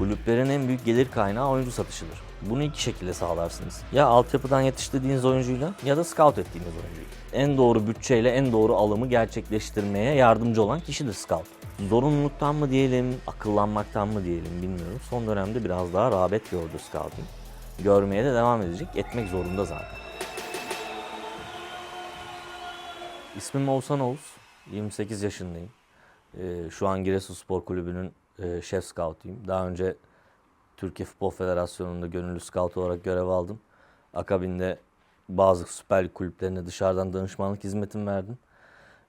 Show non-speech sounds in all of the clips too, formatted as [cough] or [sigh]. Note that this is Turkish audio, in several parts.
Kulüplerin en büyük gelir kaynağı oyuncu satışıdır. Bunu iki şekilde sağlarsınız. Ya altyapıdan yetiştirdiğiniz oyuncuyla ya da scout ettiğiniz oyuncuyla. En doğru bütçeyle en doğru alımı gerçekleştirmeye yardımcı olan kişidir scout. Zorunluluktan mı diyelim, akıllanmaktan mı diyelim bilmiyorum. Son dönemde biraz daha rağbet gördü scouting. Görmeye de devam edecek, etmek zorunda zaten. İsmim Oğuzhan Oğuz. 28 yaşındayım. Ee, şu an Giresunspor Kulübü'nün e, şef scoutuyum. Daha önce Türkiye Futbol Federasyonu'nda gönüllü scout olarak görev aldım. Akabinde bazı Süper Lig kulüplerine dışarıdan danışmanlık hizmetim verdim.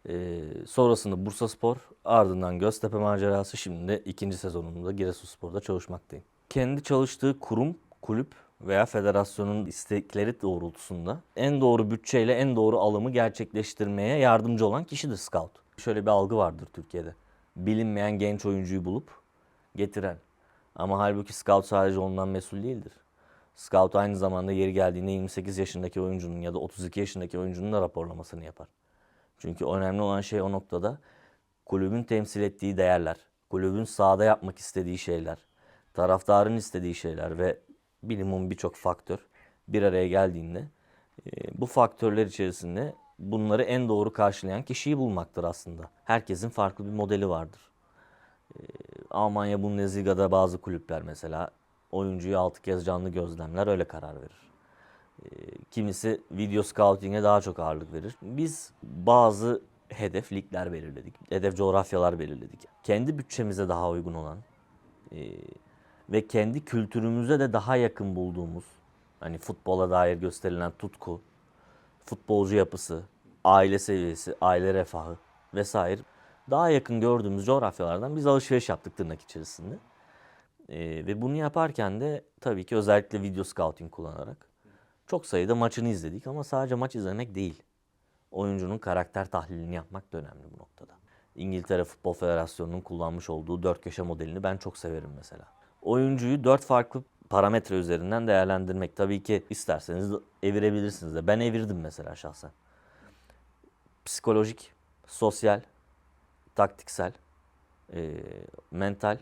Ee, sonrasında Bursa Spor, ardından Göztepe macerası, şimdi de ikinci sezonumda Giresunspor'da çalışmaktayım. Kendi çalıştığı kurum, kulüp veya federasyonun istekleri doğrultusunda en doğru bütçeyle en doğru alımı gerçekleştirmeye yardımcı olan kişidir scout. Şöyle bir algı vardır Türkiye'de. Bilinmeyen genç oyuncuyu bulup getiren. Ama halbuki scout sadece ondan mesul değildir. Scout aynı zamanda yeri geldiğinde 28 yaşındaki oyuncunun ya da 32 yaşındaki oyuncunun da raporlamasını yapar. Çünkü önemli olan şey o noktada kulübün temsil ettiği değerler, kulübün sahada yapmak istediği şeyler, taraftarın istediği şeyler ve bilimum birçok faktör bir araya geldiğinde e, bu faktörler içerisinde bunları en doğru karşılayan kişiyi bulmaktır aslında. Herkesin farklı bir modeli vardır. Almanya Bundesliga'da bazı kulüpler mesela oyuncuyu 6 kez canlı gözlemler öyle karar verir. E, Kimisi video scouting'e daha çok ağırlık verir. Biz bazı hedef ligler belirledik. Hedef coğrafyalar belirledik. Kendi bütçemize daha uygun olan e, ve kendi kültürümüze de daha yakın bulduğumuz hani futbola dair gösterilen tutku, futbolcu yapısı, aile seviyesi, aile refahı vesaire daha yakın gördüğümüz coğrafyalardan biz alışveriş yaptık tırnak içerisinde. Ee, ve bunu yaparken de tabii ki özellikle video scouting kullanarak çok sayıda maçını izledik ama sadece maç izlemek değil. Oyuncunun karakter tahlilini yapmak da önemli bu noktada. İngiltere Futbol Federasyonu'nun kullanmış olduğu dört köşe modelini ben çok severim mesela. Oyuncuyu dört farklı parametre üzerinden değerlendirmek. Tabii ki isterseniz evirebilirsiniz de. Ben evirdim mesela şahsen. Psikolojik, sosyal, taktiksel, e, mental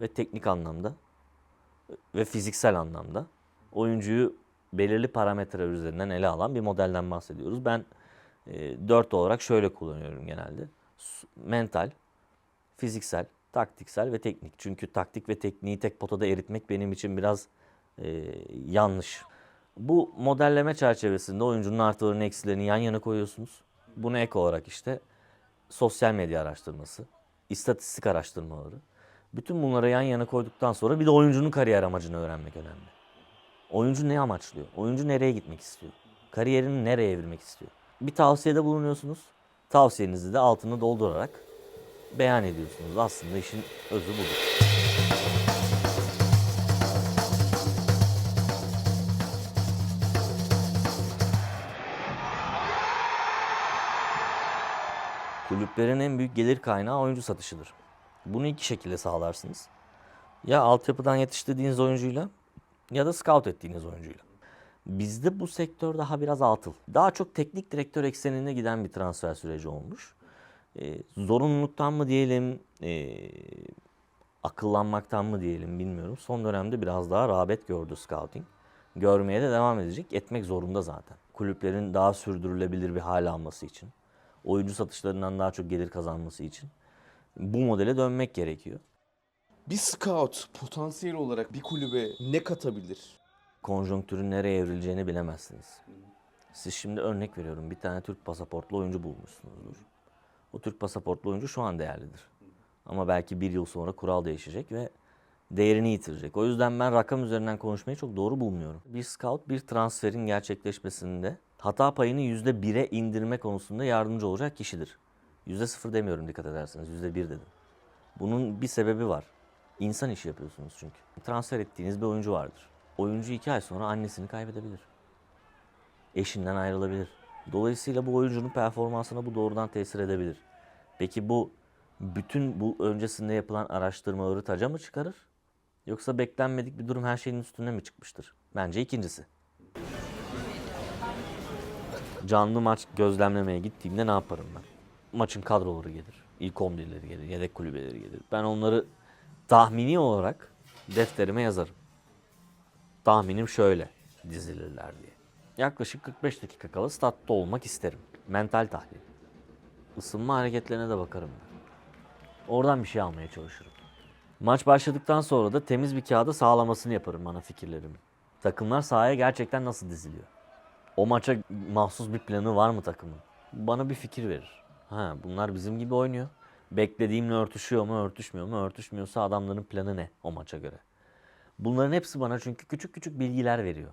ve teknik anlamda ve fiziksel anlamda oyuncuyu belirli parametreler üzerinden ele alan bir modelden bahsediyoruz. Ben e, 4 olarak şöyle kullanıyorum genelde. Mental, fiziksel, taktiksel ve teknik. Çünkü taktik ve tekniği tek potada eritmek benim için biraz e, yanlış. Bu modelleme çerçevesinde oyuncunun artılarını eksilerini yan yana koyuyorsunuz. Buna ek olarak işte sosyal medya araştırması, istatistik araştırmaları. Bütün bunları yan yana koyduktan sonra bir de oyuncunun kariyer amacını öğrenmek önemli. Oyuncu ne amaçlıyor? Oyuncu nereye gitmek istiyor? Kariyerini nereye evirmek istiyor? Bir tavsiyede bulunuyorsunuz. Tavsiyenizi de altını doldurarak beyan ediyorsunuz. Aslında işin özü budur. Kulüplerin en büyük gelir kaynağı oyuncu satışıdır. Bunu iki şekilde sağlarsınız. Ya altyapıdan yetiştirdiğiniz oyuncuyla ya da scout ettiğiniz oyuncuyla. Bizde bu sektör daha biraz atıl. Daha çok teknik direktör eksenine giden bir transfer süreci olmuş. Ee, zorunluluktan mı diyelim, ee, akıllanmaktan mı diyelim bilmiyorum. Son dönemde biraz daha rağbet gördü scouting. Görmeye de devam edecek, etmek zorunda zaten. Kulüplerin daha sürdürülebilir bir hale alması için, oyuncu satışlarından daha çok gelir kazanması için bu modele dönmek gerekiyor. Bir scout potansiyel olarak bir kulübe ne katabilir? konjonktürün nereye evrileceğini bilemezsiniz. Siz şimdi örnek veriyorum bir tane Türk pasaportlu oyuncu bulmuşsunuzdur. O Türk pasaportlu oyuncu şu an değerlidir. Ama belki bir yıl sonra kural değişecek ve değerini yitirecek. O yüzden ben rakam üzerinden konuşmayı çok doğru bulmuyorum. Bir scout bir transferin gerçekleşmesinde hata payını yüzde bire indirme konusunda yardımcı olacak kişidir. Yüzde sıfır demiyorum dikkat ederseniz. Yüzde bir dedim. Bunun bir sebebi var. İnsan işi yapıyorsunuz çünkü. Transfer ettiğiniz bir oyuncu vardır. Oyuncu iki ay sonra annesini kaybedebilir. Eşinden ayrılabilir. Dolayısıyla bu oyuncunun performansına bu doğrudan tesir edebilir. Peki bu bütün bu öncesinde yapılan araştırmaları taca mı çıkarır? Yoksa beklenmedik bir durum her şeyin üstüne mi çıkmıştır? Bence ikincisi. Canlı maç gözlemlemeye gittiğimde ne yaparım ben? Maçın kadroları gelir. İlk 11'leri gelir, yedek kulübeleri gelir. Ben onları tahmini olarak defterime yazarım. Tahminim şöyle dizilirler diye. Yaklaşık 45 dakika kala statta olmak isterim. Mental tahlil. Isınma hareketlerine de bakarım ben. Oradan bir şey almaya çalışırım. Maç başladıktan sonra da temiz bir kağıda sağlamasını yaparım bana fikirlerimi. Takımlar sahaya gerçekten nasıl diziliyor? O maça mahsus bir planı var mı takımın? Bana bir fikir verir. Ha bunlar bizim gibi oynuyor. Beklediğimle örtüşüyor mu, örtüşmüyor mu? Örtüşmüyorsa adamların planı ne o maça göre? Bunların hepsi bana çünkü küçük küçük bilgiler veriyor.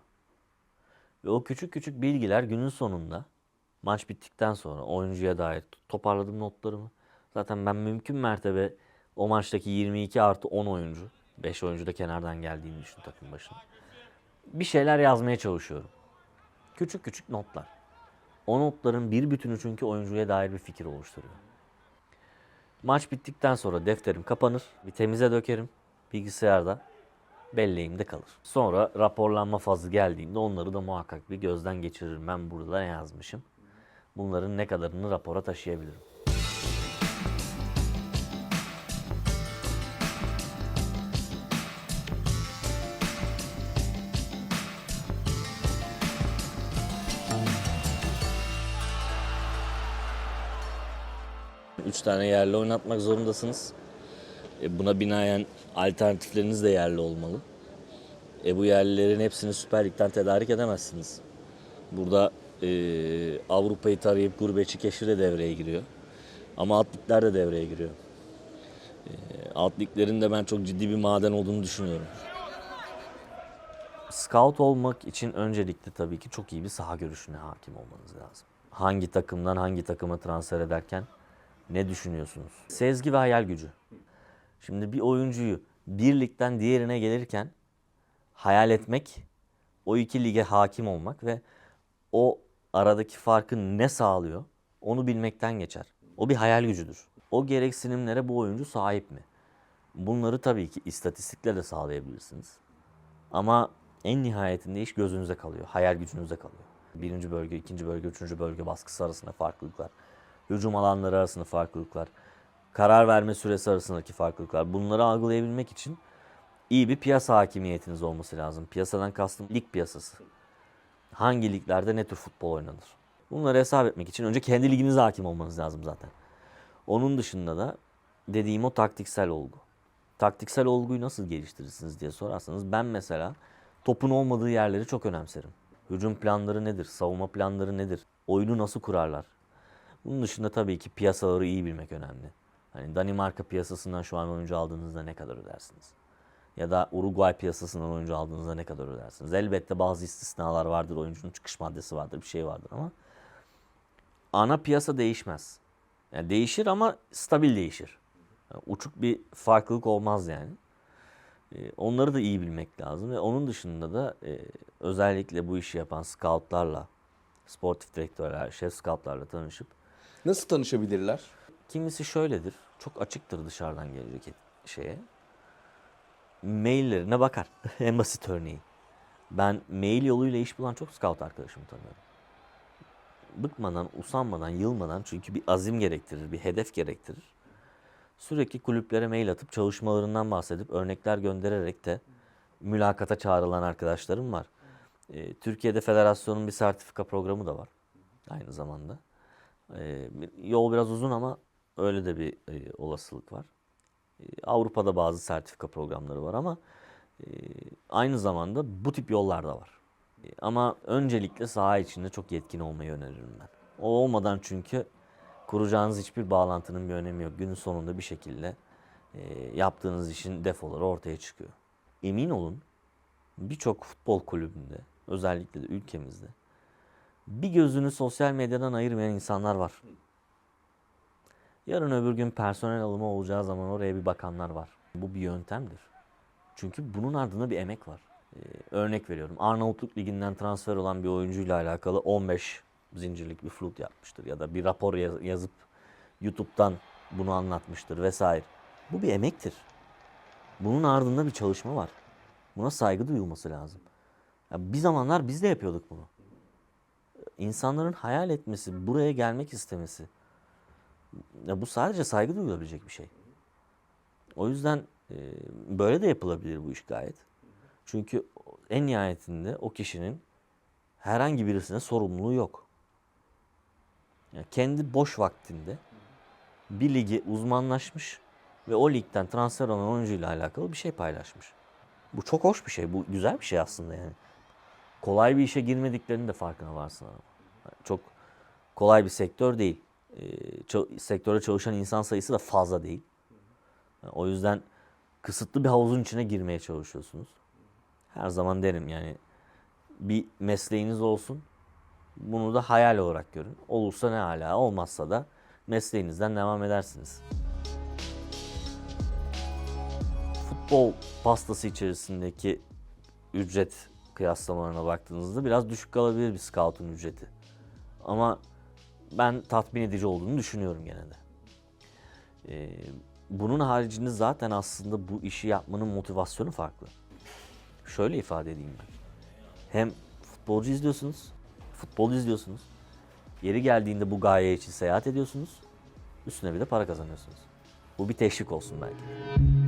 Ve o küçük küçük bilgiler günün sonunda maç bittikten sonra oyuncuya dair toparladım notlarımı. Zaten ben mümkün mertebe o maçtaki 22 artı 10 oyuncu, 5 oyuncu da kenardan geldiğini düşün takım başına. Bir şeyler yazmaya çalışıyorum. Küçük küçük notlar. O notların bir bütünü çünkü oyuncuya dair bir fikir oluşturuyor. Maç bittikten sonra defterim kapanır, bir temize dökerim bilgisayarda belleğimde kalır. Sonra raporlanma fazı geldiğinde onları da muhakkak bir gözden geçiririm. Ben burada yazmışım? Bunların ne kadarını rapora taşıyabilirim. Üç tane yerli oynatmak zorundasınız. E, buna binaen alternatifleriniz de yerli olmalı. E, bu yerlilerin hepsini Süper Lig'den tedarik edemezsiniz. Burada e, Avrupa'yı tarayıp gurbetçi keşfi de devreye giriyor. Ama alt ligler de devreye giriyor. E, alt liglerin de ben çok ciddi bir maden olduğunu düşünüyorum. Scout olmak için öncelikle tabii ki çok iyi bir saha görüşüne hakim olmanız lazım. Hangi takımdan hangi takıma transfer ederken ne düşünüyorsunuz? Sezgi ve hayal gücü. Şimdi bir oyuncuyu bir ligden diğerine gelirken hayal etmek, o iki lige hakim olmak ve o aradaki farkı ne sağlıyor onu bilmekten geçer. O bir hayal gücüdür. O gereksinimlere bu oyuncu sahip mi? Bunları tabii ki istatistikle de sağlayabilirsiniz. Ama en nihayetinde iş gözünüze kalıyor, hayal gücünüze kalıyor. Birinci bölge, ikinci bölge, üçüncü bölge baskısı arasında farklılıklar. Hücum alanları arasında farklılıklar. Karar verme süresi arasındaki farklılıklar. Bunları algılayabilmek için iyi bir piyasa hakimiyetiniz olması lazım. Piyasadan kastım lig piyasası. Hangi liglerde ne tür futbol oynanır? Bunları hesap etmek için önce kendi liginize hakim olmanız lazım zaten. Onun dışında da dediğim o taktiksel olgu. Taktiksel olguyu nasıl geliştirirsiniz diye sorarsanız ben mesela topun olmadığı yerleri çok önemserim. Hücum planları nedir? Savunma planları nedir? Oyunu nasıl kurarlar? Bunun dışında tabii ki piyasaları iyi bilmek önemli. Hani Danimarka piyasasından şu an oyuncu aldığınızda ne kadar ödersiniz? Ya da Uruguay piyasasından oyuncu aldığınızda ne kadar ödersiniz? Elbette bazı istisnalar vardır, oyuncunun çıkış maddesi vardır, bir şey vardır ama ana piyasa değişmez. Yani değişir ama stabil değişir. Yani uçuk bir farklılık olmaz yani. Ee, Onları da iyi bilmek lazım ve onun dışında da e, özellikle bu işi yapan scoutlarla, sportif direktörler, şef scoutlarla tanışıp Nasıl tanışabilirler? Kimisi şöyledir. Çok açıktır dışarıdan gelecek şeye. Maillerine bakar. [laughs] en basit örneği. Ben mail yoluyla iş bulan çok scout arkadaşımı tanıyorum. Bıkmadan, usanmadan, yılmadan çünkü bir azim gerektirir, bir hedef gerektirir. Sürekli kulüplere mail atıp çalışmalarından bahsedip örnekler göndererek de mülakata çağrılan arkadaşlarım var. Ee, Türkiye'de federasyonun bir sertifika programı da var aynı zamanda. Ee, yol biraz uzun ama öyle de bir e, olasılık var. Ee, Avrupa'da bazı sertifika programları var ama e, aynı zamanda bu tip yollar da var. E, ama öncelikle saha içinde çok yetkin olmayı öneririm ben. O olmadan çünkü kuracağınız hiçbir bağlantının bir önemi yok. Günün sonunda bir şekilde e, yaptığınız işin defoları ortaya çıkıyor. Emin olun birçok futbol kulübünde özellikle de ülkemizde bir gözünü sosyal medyadan ayırmayan insanlar var. Yarın öbür gün personel alımı olacağı zaman oraya bir bakanlar var. Bu bir yöntemdir. Çünkü bunun ardında bir emek var. Ee, örnek veriyorum. Arnavutluk Ligi'nden transfer olan bir oyuncuyla alakalı 15 zincirlik bir flood yapmıştır. Ya da bir rapor yaz- yazıp YouTube'dan bunu anlatmıştır vesaire. Bu bir emektir. Bunun ardında bir çalışma var. Buna saygı duyulması lazım. Ya bir zamanlar biz de yapıyorduk bunu insanların hayal etmesi, buraya gelmek istemesi. Ya bu sadece saygı duyulabilecek bir şey. O yüzden Ee, böyle de yapılabilir bu iş gayet. Çünkü en nihayetinde o kişinin herhangi birisine sorumluluğu yok. Yani kendi boş vaktinde bir ligi uzmanlaşmış ve o ligden transfer olan oyuncuyla alakalı bir şey paylaşmış. Bu çok hoş bir şey. Bu güzel bir şey aslında yani. Kolay bir işe girmediklerinin de farkına varsın ama. Çok kolay bir sektör değil. Ço- sektörde çalışan insan sayısı da fazla değil. Yani o yüzden kısıtlı bir havuzun içine girmeye çalışıyorsunuz. Her zaman derim yani bir mesleğiniz olsun. Bunu da hayal olarak görün. Olursa ne hala, olmazsa da mesleğinizden devam edersiniz. Futbol pastası içerisindeki ücret kıyaslamalarına baktığınızda biraz düşük kalabilir bir scout'un ücreti. Ama ben tatmin edici olduğunu düşünüyorum gene de. Ee, bunun haricinde zaten aslında bu işi yapmanın motivasyonu farklı. Şöyle ifade edeyim ben. Hem futbolcu izliyorsunuz, futbol izliyorsunuz. Yeri geldiğinde bu gaye için seyahat ediyorsunuz. Üstüne bir de para kazanıyorsunuz. Bu bir teşvik olsun belki.